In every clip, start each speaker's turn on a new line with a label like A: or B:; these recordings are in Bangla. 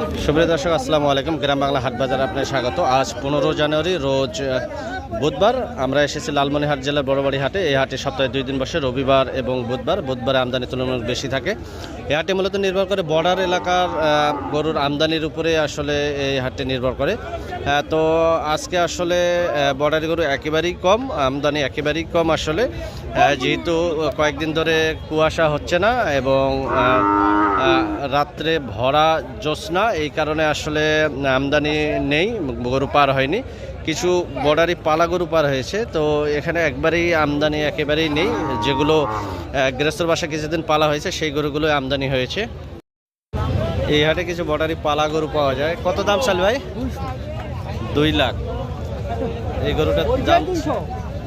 A: সুপ্রিয় দর্শক, আসসালামু আলাইকুম। গ্রাম বাংলা হাট বাজারে আপনার স্বাগত। আজ পনেরো জানুয়ারি, রোজ বুধবার আমরা এসেছি লালমনিরহাট জেলার বড়বাড়ি হাটে। এই হাটে সপ্তাহে দুই দিন বসে রবিবার এবং বুধবার। বুধবারে আমদানি তুলনামূলক বেশি থাকে। এই হাটে মূলত নির্ভর করে বর্ডার এলাকার গরুর আমদানির উপরে আসলে এই হাটটি নির্ভর করে। তো আজকে আসলে বর্ডারি গরু একেবারেই কম, আমদানি একেবারেই কম আসলে। যেহেতু কয়েকদিন ধরে কুয়াশা হচ্ছে না এবং রাত্রে ভরা জ্যোৎস্না, এই কারণে আসলে আমদানি নেই, গরু পার হয়নি। কিছু বর্ডারি পালা গরু পার হয়েছে, তো এখানে একবারেই আমদানি একেবারেই নেই। যেগুলো গৃহস্থর বাসা কিছুদিন পালা হয়েছে, সেই গরুগুলো আমদানি হয়েছে। এই হাটে কিছু বর্ডারি পালা গরু পাওয়া যায়। কত দাম চাল ভাই? দুই লাখ। এই গরুটার দাম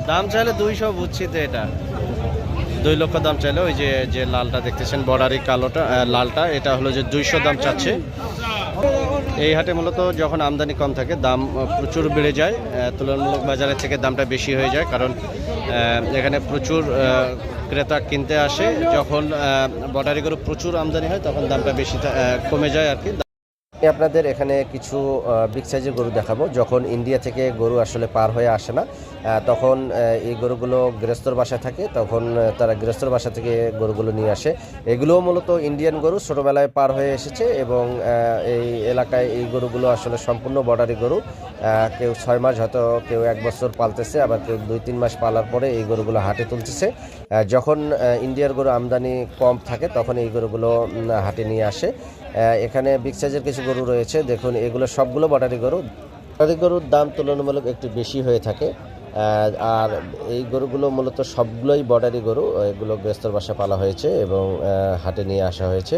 A: দাম চাইলে দুইশো বুঝছি তো এটা। দুই লক্ষ দাম চাইলে ওই যে যে লালটা দেখতেছেন, বর্ডারি কালোটা লালটা, এটা হলো যে দুইশো দাম চাচ্ছে। এই হাটে মূলত যখন আমদানি কম থাকে, দাম প্রচুর বেড়ে যায় তুলনামূলক বাজারের থেকে দামটা বেশি হয়ে যায়, কারণ এখানে প্রচুর ক্রেতা কিনতে আসে, যখন গরু প্রচুর আমদানি হয়, তখন দামটা বেশি কমে যায় আর কি। আমি আপনাদের এখানে কিছু বিগ সাইজের গরু দেখাবো। যখন ইন্ডিয়া থেকে গরু আসলে পার হয়ে আসে না তখন এই গরুগুলো গৃহস্থর বাসায় থাকে, তখন তারা গৃহস্থর বাসা থেকে গরুগুলো নিয়ে আসে। এগুলোও মূলত ইন্ডিয়ান গরু, ছোটোবেলায় পার হয়ে এসেছে এবং এই এলাকায় এই গরুগুলো আসলে সম্পূর্ণ বর্ডারি গরু। কেউ ছয় মাস হয়তো কেউ এক বছর পালতেছে, আবার কেউ দুই তিন মাস পালার পরে এই গরুগুলো হাটে তুলতেছে। যখন ইন্ডিয়ার গরু আমদানি কম থাকে, তখন এই গরুগুলো হাটে নিয়ে আসে। এখানে বিগ সাইজের কিছু গরু রয়েছে। দেখুন, এগুলো সবগুলো বাটারি গরু। বটারি গরুর দাম তুলনামূলক একটু বেশি হয়ে থাকে। আর এই গরুগুলো মূলত সবগুলোই বর্ডারি গরু, এগুলো গৃহস্থর বাসা পালা হয়েছে এবং হাটে নিয়ে আসা হয়েছে।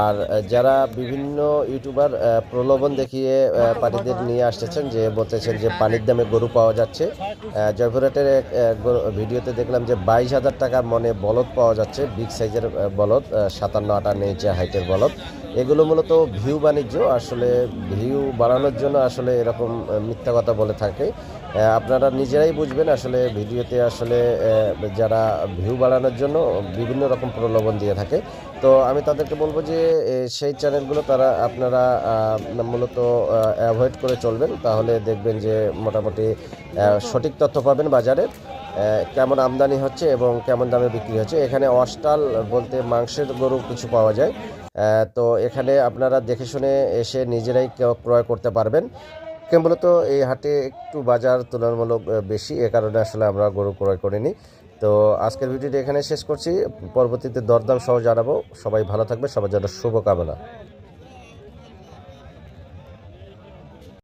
A: আর যারা বিভিন্ন ইউটিউবার প্রলোভন দেখিয়ে পানিদের নিয়ে আসতেছেন, যে বলতেছেন যে পানির দামে গরু পাওয়া যাচ্ছে জয়পুরহাটের এক ভিডিওতে দেখলাম যে বাইশ হাজার টাকার মনে বলদ পাওয়া যাচ্ছে, বিগ সাইজের বলদ সাতান্ন, আটান্ন ইঞ্চি হাইটের বলদ। এগুলো মূলত ভিউ বাণিজ্য, আসলে ভিউ বাড়ানোর জন্য আসলে এরকম মিথ্যা কথা বলে থাকে। আপনারা আপনারা নিজেরাই বুঝবেন আসলে ভিডিওতে আসলে যারা ভিউ বাড়ানোর জন্য বিভিন্ন রকম প্রলোভন দিয়ে থাকে। তো আমি তাদেরকে বলব যে সেই চ্যানেলগুলো তারা আপনারা মূলত অ্যাভয়েড করে চলবেন। তাহলে দেখবেন যে মোটামুটি সঠিক তথ্য পাবেন বাজারে কেমন আমদানি হচ্ছে এবং কেমন দামে বিক্রি হচ্ছে। এখানে অস্টাল বলতে মাংসের গরু কিছু পাওয়া যায়। তো এখানে আপনারা দেখে শুনে এসে নিজেরাই ক্রয় করতে পারবেন। কে মূলত এই হাটে একটু বাজার তুলনামূলক বেশি। এ কারণে আসলে আমরা গরু ক্রয় করিনি। তো আজকের ভিডিওটি এখানে শেষ করছি। পরবর্তীতে দরদাম সহ জানাব। সবাই ভালো থাকবে সবার জন্য শুভকামনা।